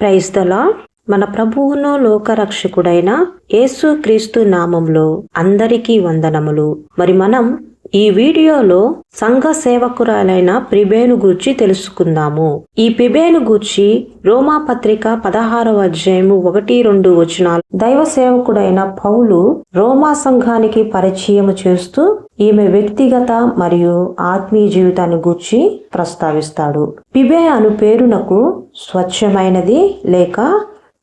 ప్రైస్తలా మన ప్రభువును లోకరక్షకుడైన యేసు క్రీస్తు నామంలో అందరికీ వందనములు. మరి మనం ఈ వీడియోలో సంఘ సేవకురాలైన ప్రిబేను గూర్చి తెలుసుకుందాము. ఈ పిబేను గూర్చి రోమా పత్రిక పదహారవ అధ్యాయము ఒకటి రెండు వచనాలు. దైవ సేవకుడైన పౌలు రోమా సంఘానికి పరిచయం చేస్తూ ఈమె వ్యక్తిగత మరియు ఆత్మీయ జీవితాన్ని గూర్చి ప్రస్తావిస్తాడు. పిబే అను పేరునకు స్వచ్ఛమైనది లేక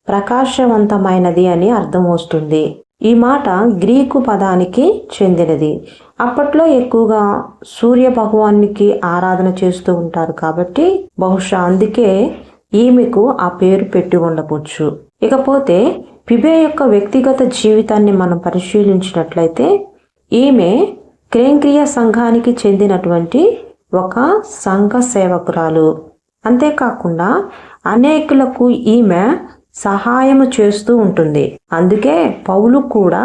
ప్రకాశవంతమైనది అని అర్థం వస్తుంది. ఈ మాట గ్రీకు పదానికి చెందినది. అప్పట్లో ఎక్కువగా సూర్య భగవానికి ఆరాధన చేస్తూ ఉంటారు కాబట్టి బహుశా అందుకే ఈమెకు ఆ పేరు పెట్టి ఉండవచ్చు. ఇకపోతే పిబే యొక్క వ్యక్తిగత జీవితాన్ని మనం పరిశీలించినట్లయితే ఈమె క్రేంక్రియ సంఘానికి చెందినటువంటి ఒక సంఘ సేవకురాలు. అంతేకాకుండా అనేకులకు ఈమె సహాయము చేస్తూ ఉంటుంది. అందుకే పౌలు కూడా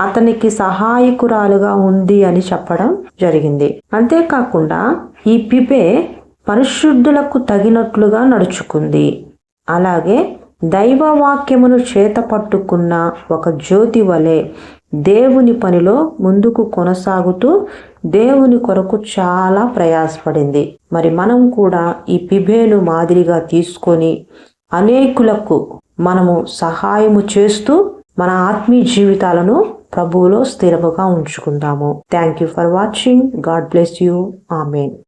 అతనికి సహాయకురాలుగా ఉంది అని చెప్పడం జరిగింది. అంతేకాకుండా ఈ పిపే పరిశుద్ధులకు తగినట్లుగా నడుచుకుంది. అలాగే దైవవాక్యమును చేత పట్టుకున్న ఒక జ్యోతి వలె దేవుని పనిలో ముందుకు కొనసాగుతూ దేవుని కొరకు చాలా ప్రయాసపడింది. మరి మనం కూడా ఈ పిబేను మాదిరిగా తీసుకొని అనేకులకు మనము సహాయము చేస్తూ మన ఆత్మీయ జీవితాలను ప్రభువులో స్థిరముగా ఉంచుకుందాము. Thank you for watching God bless you amen